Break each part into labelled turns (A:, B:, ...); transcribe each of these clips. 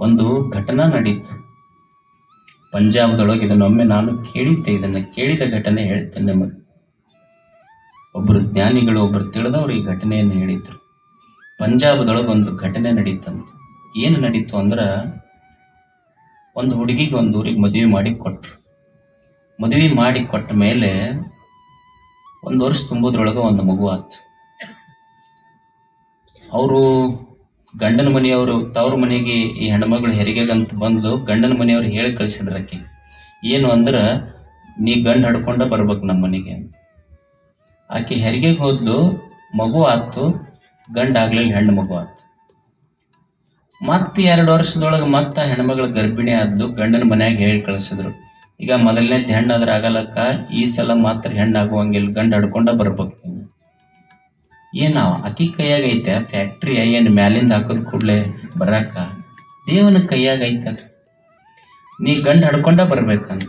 A: ಒಂದು ಘಟನಾ ನಡೀತು. ಪಂಜಾಬ್ದೊಳಗೆ ಇದನ್ನೊಮ್ಮೆ ನಾನು ಕೇಳಿದ್ದೆ. ಇದನ್ನ ಕೇಳಿದ ಘಟನೆ ಹೇಳ್ತೇನೆ ನಿಮಗೆ. ಒಬ್ಬರು ಜ್ಞಾನಿಗಳು ಒಬ್ಬರು ತಿಳಿದವರು ಈ ಘಟನೆಯನ್ನು ಹೇಳಿದ್ರು. ಪಂಜಾಬ್ದೊಳಗೆ ಒಂದು ಘಟನೆ ನಡೀತಂತೆ. ಏನು ನಡೀತು ಅಂದ್ರೆ, ಒಂದು ಹುಡುಗಿಗೆ ಒಂದು ಊರಿಗೆ ಮದುವೆ ಮಾಡಿ ಕೊಟ್ರು. ಮದುವೆ ಮಾಡಿ ಕೊಟ್ಟ ಮೇಲೆ ಒಂದು ವರ್ಷ ತುಂಬೋದ್ರೊಳಗೆ ಒಂದು ಮಗು ಆಯ್ತು ಅವರು ಗಂಡನ ಮನೆಯವರು ತವರು ಮನೆಗೆ ಈ ಹೆಣ್ಮಗಳು ಹೆರಿಗೆಗಂತ ಬಂದ್ಲು. ಗಂಡನ ಮನೆಯವರು ಹೇಳಿ ಕಳಿಸಿದ್ರ ಆಕೆ. ಏನು ಅಂದ್ರೆ, ನೀ ಗಂಡ ಹಡ್ಕೊಂಡ ಬರ್ಬೇಕು ನಮ್ಮ ಮನೆಗೆ. ಆಕೆ ಹೆರಿಗೆಗೆ ಹೋದ್ಲು. ಮಗು ಆತು. ಗಂಡ ಆಗ್ಲಿಲ್ಲ, ಹೆಣ್ಣು ಮಗು ಆತು. ಮತ್ತೆ ಎರಡು ವರ್ಷದೊಳಗೆ ಮತ್ತೆ ಹೆಣ್ಮಗಳ ಗರ್ಭಿಣಿ ಆದ್ಲು. ಗಂಡನ ಮನೆಯಾಗ ಹೇಳಿ ಕಳಿಸಿದ್ರು. ಈಗ ಮೊದಲನೇದ್ ಹೆಣ್ಣಾದ್ರ ಆಗಲಕ್ಕ, ಈ ಸಲ ಮಾತ್ರ ಹೆಣ್ಣಾಗುವಂಗಿಲ್ಲ. ಗಂಡ ಹಡ್ಕೊಂಡ ಬರ್ಬೇಕು. ಏನ ಅಕ್ಕಿ ಕೈಯಾಗ ಐತೆ ಫ್ಯಾಕ್ಟ್ರಿ ಏನ್ ಮ್ಯಾಲಿಂದ ಹಾಕದ್ ಕೂಡಲೇ ಬರಾಕ? ದೇವನ ಕೈಯಾಗ ಐತೆ. ನೀ ಗಂಡ ಹಡ್ಕೊಂಡ ಬರ್ಬೇಕಂತ.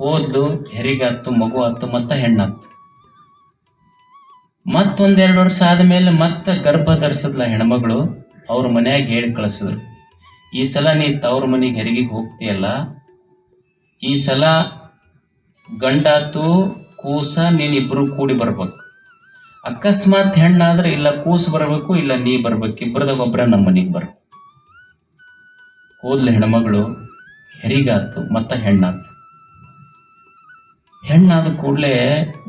A: ಓದ್ಲು ಹೆರಿಗಾತು ಮಗು ಆತು ಮತ್ತ ಹೆಣ್ಣಾತು ಮತ್ತೊಂದೆರಡು ವರ್ಷ ಆದ್ಮೇಲೆ ಮತ್ತ ಗರ್ಭ ಧರಿಸದ್ಲ ಹೆಣ್ಮಗಳು ಅವ್ರ ಮನ್ಯಾಗ ಹೇಳಿ ಕಳಿಸಿದ್ರು. ಈ ಸಲ ನೀ ತವ್ರ ಮನೆಗೆ ಹೆರಿಗೆಗೆ ಹೋಗ್ತೀಯಲ್ಲ? ಈ ಸಲ ಗಂಡಾತು, ಕೂಸ ನೀನ್ ಇಬ್ರು ಕೂಡಿ ಬರ್ಬೇಕು. ಅಕಸ್ಮಾತ್ ಹೆಣ್ಣಾದ್ರೆ ಇಲ್ಲ ಕೂಸು ಬರಬೇಕು, ಇಲ್ಲ ನೀ ಬರ್ಬೇಕು ಇಬ್ಬರದ ಒಬ್ಬರ ನಮ್ಮ ಮನೆಗೆ ಬರ್ಬೇಕು. ಹೋದ್ಲ ಹೆಣ್ಮಗಳು, ಹೆರಿಗಾತು, ಮತ್ತ ಹೆಣ್ಣಾತು. ಹೆಣ್ಣಾದ ಕೂಡಲೇ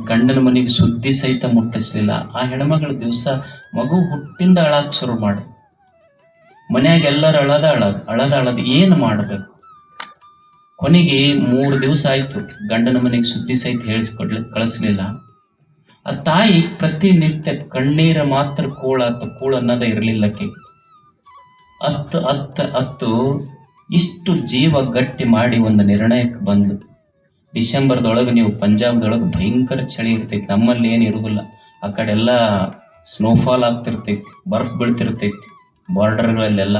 A: ಗಂಡನ ಮನೆಗೆ ಸುದ್ದಿ ಸಹಿತ ಮುಟ್ಟಿಸ್ಲಿಲ್ಲ. ಆ ಹೆಣ್ಮಗಳ ದಿವಸ ಮಗು ಹುಟ್ಟಿಂದ ಅಳಾಕ್ ಶುರು ಮಾಡ ಮನ್ಯಾಗ ಎಲ್ಲರ ಅಳದ ಅಳದ ಅಳದ ಅಳದ ಏನ್ ಮಾಡಬೇಕು? ಕೊನೆಗೆ ಮೂರು ದಿವಸ ಆಯ್ತು, ಗಂಡನ ಮನೆಗೆ ಸುದ್ದಿ ಸಹಿತ ಹೇಳಿಸ್ಕೊಡ್ಲಿ, ಕಳಿಸ್ಲಿಲ್ಲ. ಆ ತಾಯಿ ಪ್ರತಿನಿತ್ಯ ಕಣ್ಣೀರ ಮಾತ್ರ ಕೂಳ ಕೂಳಾತು ಕೂಳ ಅನ್ನೋದ ಇರಲಿಲ್ಲ ಅತ್ತು, ಅತ್ತ, ಅತ್ತು ಇಷ್ಟು ಜೀವ ಗಟ್ಟಿ ಮಾಡಿ ಒಂದು ನಿರ್ಣಯಕ್ಕೆ ಬಂದ್ಲು. ಡಿಸೆಂಬರ್ದೊಳಗೆ ನೀವು ಪಂಜಾಬ್ದೊಳಗೆ ಭಯಂಕರ ಚಳಿ ಇರ್ತೈತಿ, ನಮ್ಮಲ್ಲಿ ಏನು ಇರುವುದಿಲ್ಲ ಆ ಕಡೆ ಎಲ್ಲ ಸ್ನೋಫಾಲ್ ಆಗ್ತಿರ್ತೈತಿ, ಬರ್ಫ್ ಬೀಳ್ತಿರ್ತೈತಿ ಬಾರ್ಡರ್ಗಳಲ್ಲೆಲ್ಲ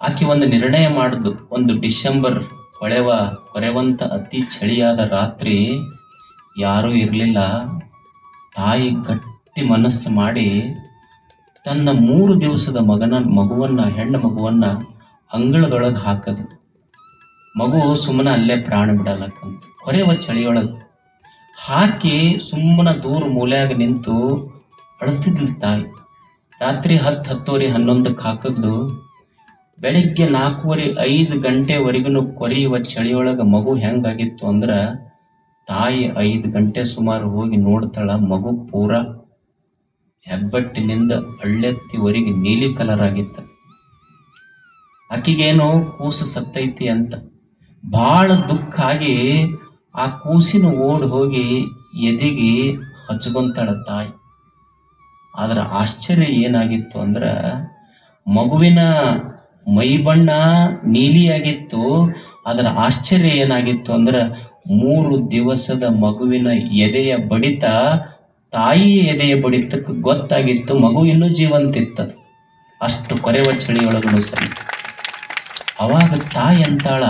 A: ಆಕೆ ಒಂದು ನಿರ್ಣಯ ಮಾಡಿದ್ದು ಒಂದು ಡಿಸೆಂಬರ್ ಹೊಳೆವ, ಕೊರೆವಂತ ಅತಿ ಚಳಿಯಾದ ರಾತ್ರಿ ಯಾರೂ ಇರಲಿಲ್ಲ. ತಾಯಿ ಗಟ್ಟಿ ಮನಸ್ಸು ಮಾಡಿ ತನ್ನ ಮೂರು ದಿವಸದ ಮಗನ ಮಗುವನ್ನ, ಹೆಣ್ಣು ಮಗುವನ್ನ ಅಂಗಳದೊಳಗೆ ಹಾಕದು. ಮಗು ಸುಮ್ಮನೆ ಅಲ್ಲೇ ಪ್ರಾಣ ಬಿಡಲಕ್ಕಂತ. ಹೊರೆವ ಚಳಿಯೊಳಗೆ ಹಾಕಿ ಸುಮ್ಮನೆ ದೂರ ಮೂಲೆಯಾಗಿ ನಿಂತು ಅಳತಿದ್ಲು ತಾಯಿ. ರಾತ್ರಿ ಹತ್ತು ಹತ್ತುವರೆ ಹನ್ನೊಂದಕ್ಕೆ ಹಾಕಿದ್ಲು. ಬೆಳಿಗ್ಗೆ ನಾಲ್ಕೂವರೆ ಐದು ಗಂಟೆವರೆಗೂ ಕೊರೆಯುವ ಚಳಿಯೊಳಗೆ ಮಗು ಹೆಂಗಾಗಿತ್ತು ಅಂದ್ರ ತಾಯಿ ಐದು ಗಂಟೆ ಸುಮಾರು ಹೋಗಿ ನೋಡ್ತಾಳ, ಮಗು ಪೂರ ಹೆಬ್ಬಟ್ಟಿನಿಂದ ಅಳ್ಳೆತ್ತಿವರೆಗೆ ನೀಲಿ ಕಲರ್ ಆಗಿತ್ತ. ಆಕಿಗೇನೋ ಕೂಸು ಸತ್ತೈತಿ ಅಂತ? ಬಹಳ ದುಃಖ ಆಗಿ ಆ ಕೂಸಿನ ಓಡ್ ಹೋಗಿ ಎದೆಗೆ ಹಚ್ಕೊಂತಾಳ ತಾಯಿ. ಆದ್ರ ಆಶ್ಚರ್ಯ ಏನಾಗಿತ್ತು ಅಂದ್ರ, ಮಗುವಿನ ಮೈ ಬಣ್ಣ ನೀಲಿಯಾಗಿತ್ತು. ಅದರ ಆಶ್ಚರ್ಯ ಏನಾಗಿತ್ತು ಅಂದ್ರ ಮೂರು ದಿವಸದ ಮಗುವಿನ ಎದೆಯ ಬಡಿತ ತಾಯಿ ಎದೆಯ ಬಡಿತಕ್ಕೆ ಗೊತ್ತಾಗಿತ್ತು, ಮಗು ಇನ್ನೂ ಜೀವಂತಿತ್ತದು. ಅಷ್ಟು ಕೊರೆವ ಚಳಿಯೊಳಗೂ ಸರಿ. ಅವಾಗ ತಾಯಿ ಅಂತಾಳ,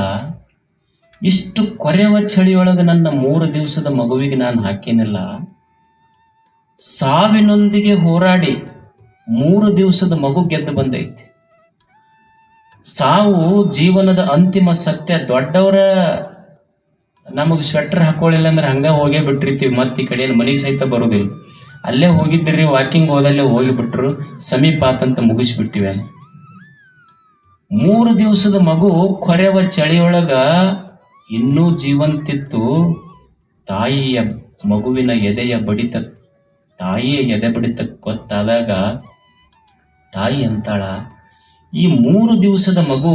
A: ಇಷ್ಟು ಕೊರೆವ ಚಳಿಯೊಳಗೆ ನನ್ನ ಮೂರು ದಿವಸದ ಮಗುವಿಗೆ ನಾನು ಹಾಕಿನಲ್ಲ. ಸಾವಿನೊಂದಿಗೆ ಹೋರಾಡಿ ಮೂರು ದಿವಸದ ಮಗು ಗೆದ್ದು ಬಂದೈತಿ. ಸಾವು ಜೀವನದ ಅಂತಿಮ ಸತ್ಯ ದೊಡ್ಡವರ ನಮಗೆ ಸ್ವೆಟರ್ ಹಾಕೊಳ್ಳಿಲ್ಲ ಅಂದ್ರೆ ಹಂಗೆ ಹೋಗೇ ಬಿಟ್ಟಿರ್ತೀವಿ. ಮತ್ತೆ ಈ ಕಡೆ ಮನೆಗೆ ಸಹಿತ ಬರೋದಿಲ್ಲ. ಅಲ್ಲೇ ಹೋಗಿದ್ದಿರಿ ವಾಕಿಂಗ್ ಹೋದಲ್ಲೇ ಹೋಗಿಬಿಟ್ರು. ಸಮೀಪ ಆತಂತ ಮುಗಿಸ್ಬಿಟ್ಟಿವೆ ಮೂರು ದಿವಸದ ಮಗು ಕೊರೆವ ಚಳಿಯೊಳಗ ಇನ್ನೂ ಜೀವಂತಿತ್ತು. ತಾಯಿಯ ಮಗುವಿನ ಎದೆಯ ಬಡಿತ, ತಾಯಿಯ ಎದೆ ಬಡಿತ ಗೊತ್ತಾದಾಗ ತಾಯಿ ಅಂತಾಳ, ಈ ಮೂರು ದಿವಸದ ಮಗು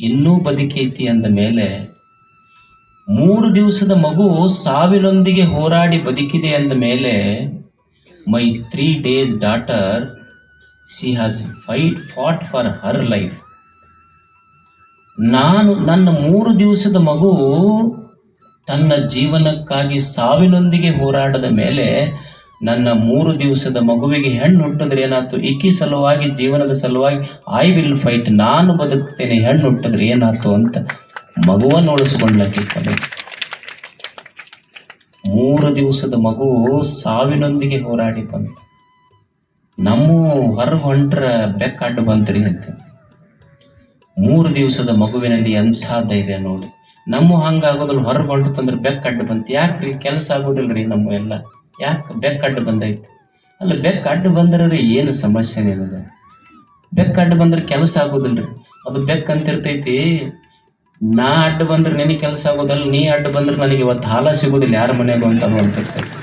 A: ಇನ್ನೂ ಬದುಕೈತಿ ಅಂದ ಮೇಲೆ ಮೂರು ದಿವಸದ ಮಗು ಸಾವಿನೊಂದಿಗೆ ಹೋರಾಡಿ ಬದುಕಿದೆ ಅಂದ ಮೇಲೆ my three days daughter, she has fight, fought for her life. ನಾನು, ನನ್ನ ಮೂರು ದಿವಸದ ಮಗು ತನ್ನ ಜೀವನಕ್ಕಾಗಿ ಸಾವಿನೊಂದಿಗೆ ಹೋರಾಡದ ಮೇಲೆ ನನ್ನ ಮೂರು ದಿವಸದ ಮಗುವಿಗೆ ಹೆಣ್ಣು ಹುಟ್ಟಿದ್ರೆ ಏನಾಯ್ತು? ಇಕ್ಕಿ ಸಲುವಾಗಿ, ಜೀವನದ ಸಲುವಾಗಿ ಐ ವಿಲ್ ಫೈಟ್ ನಾನು ಬದುಕ್ತೇನೆ ಹೆಣ್ಣು ಹುಟ್ಟಿದ್ರೆ ಏನಾಯ್ತು? ಅಂತ ಮಗುವನ್ನು ಉಳಿಸ್ಕೊಂಡ್ಲಕ್ಕೆ ಕಡೆ ಮೂರು ದಿವಸದ ಮಗು ಸಾವಿನೊಂದಿಗೆ ಹೋರಾಡಿ ಬಂತು. ನಮ್ಮ ಹೊರ ಹೊಂಟ್ರ ಬೆಕ್ಕ ಅಡ್ಡ ಬಂತ್ರಿ ಅಂತ. ಮೂರು ದಿವಸದ ಮಗುವಿನಲ್ಲಿ ಎಂಥ ಧೈರ್ಯ ನೋಡಿ. ನಮ್ಮ ಹಂಗಾಗೋದಿಲ್ಲ ಹೊರ ಹೊಂಟತಂದ್ರೆ ಬೆಕ್ಕ ಅಡ್ಡು ಬಂತು. ಯಾಕ್ರಿ ಕೆಲಸ ಆಗೋದಿಲ್ರಿ ನಮ್ಮ ಎಲ್ಲ. ಯಾಕೆ ಬೆಕ್ಕ ಬಂದೈತೆ ಬಂದೈತಿ? ಅಲ್ಲ, ಬೆಕ್ಕ ಅಡ್ಡು ಬಂದ್ರೆ ಏನು ಸಮಸ್ಯೆ ನಿಮಗೆ? ಬೆಕ್ಕ ಅಡ್ಡು ಬಂದ್ರೆ ಕೆಲಸ ಆಗೋದಿಲ್ರಿ ಅದು ಬೆಕ್ಕ ಅಂತಿರ್ತೈತಿ ನಾ ಅಡ್ಡ ಬಂದ್ರೆ ನಿನಗೆ ಕೆಲಸ ಆಗೋದಲ್ಲ, ನೀ ಅಡ್ಡ ಬಂದ್ರೆ ನನಗೆ ಇವತ್ತು ಹಾಲ ಸಿಗೋದಿಲ್ಲ, ಯಾರ ಮನೆಯಾಗ ಅಂತ ಅಂತಿರ್ತೈತಿ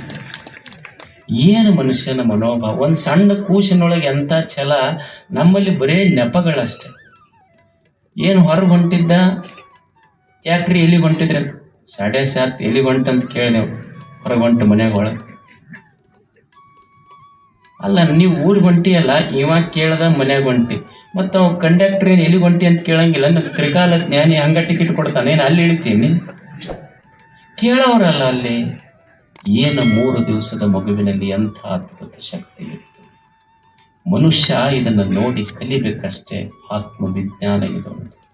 A: ಏನು ಮನುಷ್ಯನ ಮನೋಭಾವ? ಒಂದು ಸಣ್ಣ ಕೂಸಿನೊಳಗೆ ಎಂಥ ಛಲ? ನಮ್ಮಲ್ಲಿ ಬರೇ ನೆಪಗಳಷ್ಟೆ. ಏನು ಹೊರಗೆ ಹೊಂಟಿದ್ದ? ಯಾಕ್ರಿ ಎಲ್ಲಿಗೆ ಹೊಂಟಿದ್ರಿ? ಸಾಡೆ ಸಾತ್ ಎಲ್ಲಿಗೆ ಹೊಂಟಂತ ಕೇಳಿದೆವು ಹೊರಗೆ ಹೊಂಟು ಮನ್ಯಾಗ ಒಳಗೆ. ಅಲ್ಲ, ನೀವು ಊರಿಗೆ ಹೊಂಟಿಯಲ್ಲ ಇವಾಗ ಕೇಳ್ದ ಮನ್ಯಾಗ ಹೊಂಟಿ. ಮತ್ತು ಅವ್ ಕಂಡಕ್ಟರ್ ಏನು ಎಲ್ಲಿ ಹೊಂಟಿ ಅಂತ ಕೇಳಂಗಿಲ್ಲ. ನನ್ನ ತ್ರಿಕಾಲ ಜ್ಞಾನಿ ಹಂಗ ಟಿಕೆಟ್ ಕೊಡ್ತಾನೆ. ಏನು ಅಲ್ಲಿ ಇಳಿತೀನಿ? ಕೇಳೋರಲ್ಲ ಅಲ್ಲಿ. ಏನು ಮೂರು ದಿವಸದ ಮಗುವಿನಲ್ಲಿ ಎಂಥ ಅದ್ಭುತ ಶಕ್ತಿ ಇತ್ತು. ಮನುಷ್ಯ ಇದನ್ನು ನೋಡಿ ಕಲಿಬೇಕಷ್ಟೇ. ಆತ್ಮವಿಜ್ಞಾನ ಇದೊಂದು.